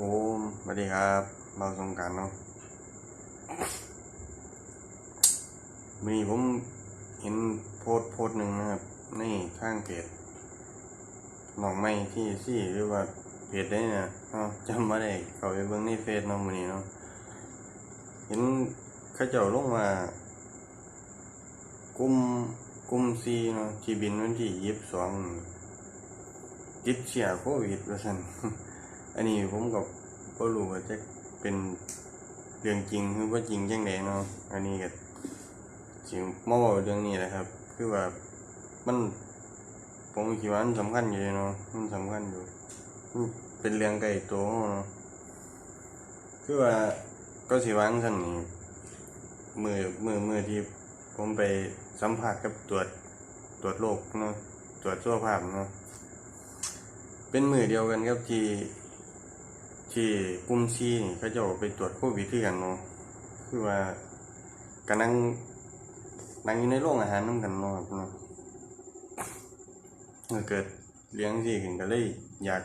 ผมสวัสดีครับเราสงการเนาะมีผมเห็นโพสต์โพสต์หนึ่งนะครับในข้างเพจหนองไม้ที่ซี่หรือว่าเพจได้เนี่ยเนาะจำมาได้เขาไปเบิ่งในเฟซเนาะมื้อนี้เนาะเห็นเขาเจ้าลงมากุมกุมซีเนาะที่บินวันที่ยี่สิบสองติดเชื้อโควิดว่าซั่น อันนี้ผมก็บ่รู้ว่าจะเป็นเรื่องจริงหรือว่าจริงจังไดเนาะอันนี้ก็สิมาเว้าเรื่องนี้แหละครับ คือว่ามันผมคิดว่ามันสำคัญอยู่เนาะมันสำคัญอยู่มันเป็นเรื่องใกล้ตัวเนาะคือว่าก็สิวางซั่นนี่มือมือมือที่ผมไปสัมภาษณ์กับตรวจตรวจโรคเนาะตรวจสุขภาพเนาะเป็นมือเดียวกันครับที่ ที่กลุ่มซีนี่เขาจะไปตรวจโควิดที่กันเนาะคือว่ากันนั่งนั่งอยู่ในโรงอาหารนํกันเนาะครับเนาะเมื่อเกิดเลี้ยงสิขึ้นก็เลยอยาก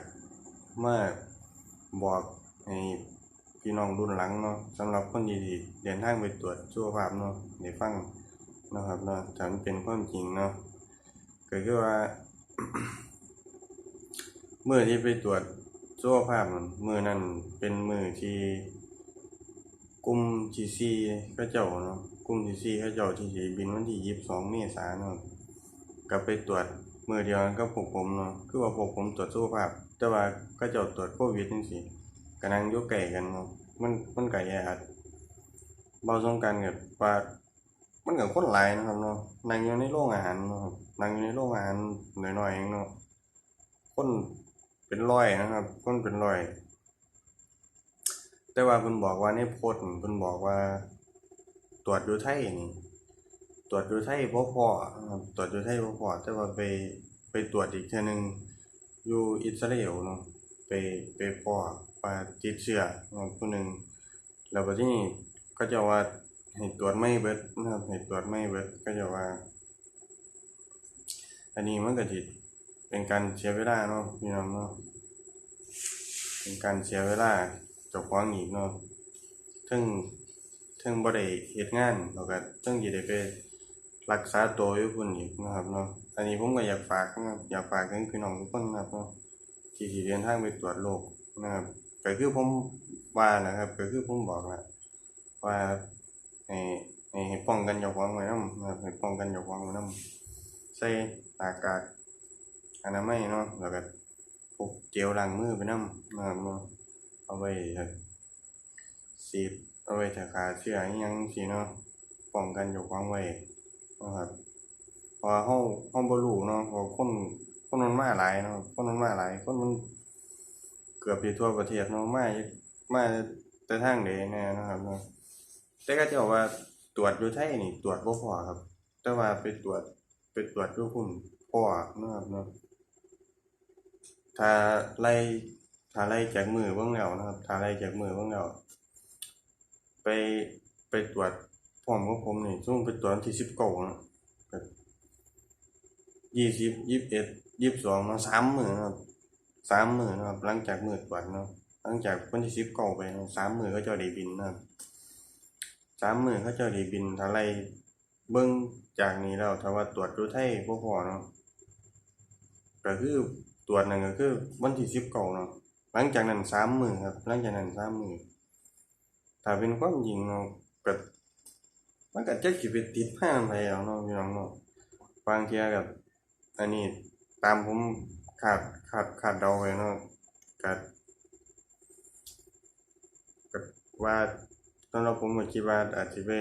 มาบอกให้พี่น้องรุ่นหลังเนาะสำหรับคนที่เดินทางไปตรวจสุขภาพเนาะได้ฟังนะครับเนาะถ้ามันเป็นความจริงเนาะก็คือว่า เมื่อที่ไปตรวจ สุขภาพมือนั้นเป็นมือที่กลุ่มที่สี่เขาเจ้าเนาะกลุ่มที่สี่เขาเจ้าที่สิบินวันที่ยี่สิบสองเมษายนเนาะก็ไปตรวจมือเดียวกันกับพวกผมเนาะคือว่าพวกผมตรวจสุขภาพ แต่ว่าเขาเจ้าตรวจโควิดจังซี่ก็นั่งยู่ใกล้กันเนาะมันมันก็แย่อัดเบาสงกรารกับว่ามันก็คนหลายนะครับเนาะนั่งอยู่ในโรงอาหารเนาะนั่งอยู่ในโรงอาหารหน้อยๆเองเนาะคน เป็นร้อยนะครับคนเป็นร้อย แต่ว่าเพิ่นบอกว่าในโพสต์เพิ่นบอกว่า ตรวจอยู่ไทยนี่ตรวจอยู่ไทยบ่พอนะครับตรวจอยู่ไทยบ่พอแต่ว่าไปไปตรวจอีกเทื่อหนึงอยู่อิสราเอลเนาะไปไปพอว่าติดเชื้อเนาะผู้หนึ่งแล้วบัดนี้ก็จะว่าให้ตรวจไม่เบิดนะครับให้ตรวจไม่เบิดก็จะว่า อันนี้มันก็สิ เป็นการเสียเวลาเนาะพี่น้องเนาะเป็นการเสียเวลาเจ้าของอีกเนาะถึงถึงบ่ได้เฮ็ดงานแล้วก็ถึงสิได้ไปรักษาตัวอยู่พุ่นอีกนะครับเนาะอันนี้ผมก็อยากฝากนะอยากฝากถึงพี่น้องทุกคนนะครับเนาะที่สิเดินทางไปตรวจโรคนะครับก็คือผมว่านะครับก็คือผมบอกแหละว่าให้ให้ป้องกันเจ้าของไว้นำนะครับให้ป้องกันเจ้าของไว้นำใส่หน้ากาก อนามัยเนาะแล้วก็พกเจลล้างมือไปน้ำนะครับเนาะเอาไว้สีดเอาไว้ถ้าขาเชื้ออิหยังสิเนาะป้องกันเจ้าของไว้นะครับพราะว่าเฮาเฮาบ่รู้เนาะพราะคนคนมันมาหลายเนาะคนมันมาหลายคนมันเกือบสิทั่วประเทศเนาะมามาแต่ทางใดแน่นะครับเนาะแต่ก็เจ้าว่าตรวจอยู่ไทยนี่ตรวจบ่พอครับ แต่ว่าไปตรวจ ไปตรวจอยู่พุ่นพอนะครับเนาะถ้าไล่ถ้าไล่จากมือเบิ่งแล้วนะครับถ้าไล่จากมือเบิ่งแล้วไปไปตรวจพร้อมกับผมนี่ซึ่งไปตรวจวันที่19นะก็20 21 22เนาะ3มื้อนะครับ3มื้อนะครับ หลังจากมื้อตรวจเนาะหลังจากวันที่19ไปเนาะ3มื้อเขาเจ้าได้บินนะครับ3มื้อเขาเจ้าได้บินถ้าไล่ เบิ่งจากนี้แล้วถ้าว่าตรวจอยู่ไทยบ่พอเนาะก็คือตรวจนั่นก็คือวันที่สิบเก้าเนาะหลังจากนั้นสามมือครับ หลังจากนั้นสามมือถ้าเป็นความจริงเนาะก็มันก็จักสิไปติดผ้าไปเอาเนาะพี่น้องเนาะบางเที่ยก็อันนี้ตามผมคาดคาดคาดเดาไว้เนาะก็ก็ว่าสำหรับผมก็คิดว่าอาจสิไป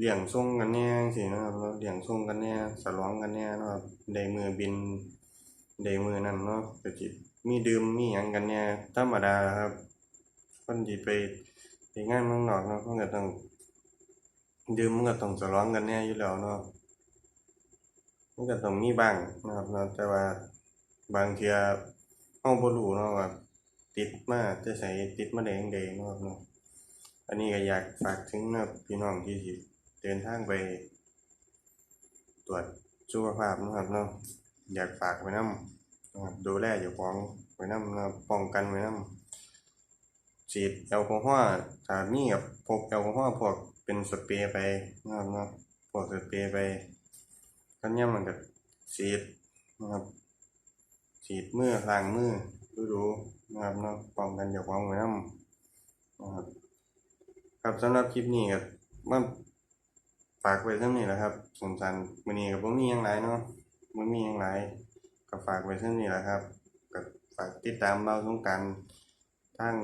เลี้ยงส่งกันแน่จังซี่นะครับเนาะเลี้ยงส่งกันแน่ฉลองกันแน่เนาะครับได้มือบินเดมือนั่นเนาะก็จิมีดื่มมีหยังกันเนี่ยธรรมดาครับคนที่ไปไปงานเมืองนอกเนาะเพิ่นก็ต้องดื่มมันก็ต้องฉลองกันแน่อยู่แล้วเนาะมันก็ต้องมีบ้างนะครับเนาะแต่ว่าบางเที่ยเฮาบ่รู้เนาะว่าติดมาแต่ไสติดมาได้จั่งใดเนาะครับเนาะอันนี้ก็อยากฝากถึงนะพี่น้องที่สิ เดินทางไป ตรวจสุขภาพนะครับเนาะอยากฝากไว้นำนะครับดูแลเจ้าของไว้นำนะครับป้องกันไว้นฉีดแอลกอฮอล์ถ้ามีกับพกแอลกอฮอล์พวกเป็นสเปรย์ไปนะครับเนาะพวกสเปรย์ไปกันย่ำมันก็ฉีดนะครับฉีดมือล้างมือดูดูๆนะครับเนาะป้องกันจากความเหนื่อยนะครับครับสำหรับคลิปนี้ก็มาฝากไว้เท่านี้แหละครับสนสันมื้อนี้ก็บ่มีหยังหลายเนาะบ่มียังหลายก็ฝากไว้เท่านี้แหละครับก็ฝากติดตามเราสงกรารทาง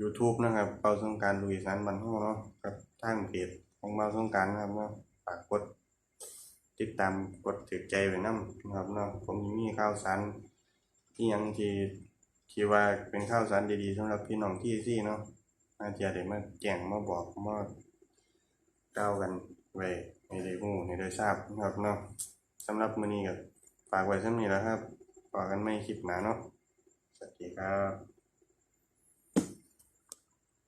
YouTube นะครับเบาสงกรารลุยสานบันเฮาเนาะกับทางเพจของเบาสงกรารนะครับเนาะฝากกดติดตามกดถือใจไว้นำนะครับเนาะผมมีข่าวสารที่ยังที่ที่ว่าเป็นข่าวสารดีๆสำหรับพี่น้องที่ที่เนาะอาจจะได้มาแจ้งมาบอกมา ก้าวกันไว้ในได้รู้ในได้ทราบนะครับเนาะสำหรับมื้อนี้ก็ฝากไว้เท่านี้แล้วครับฝากกันไม่คลิปหนาเนาะสวัสดีครับ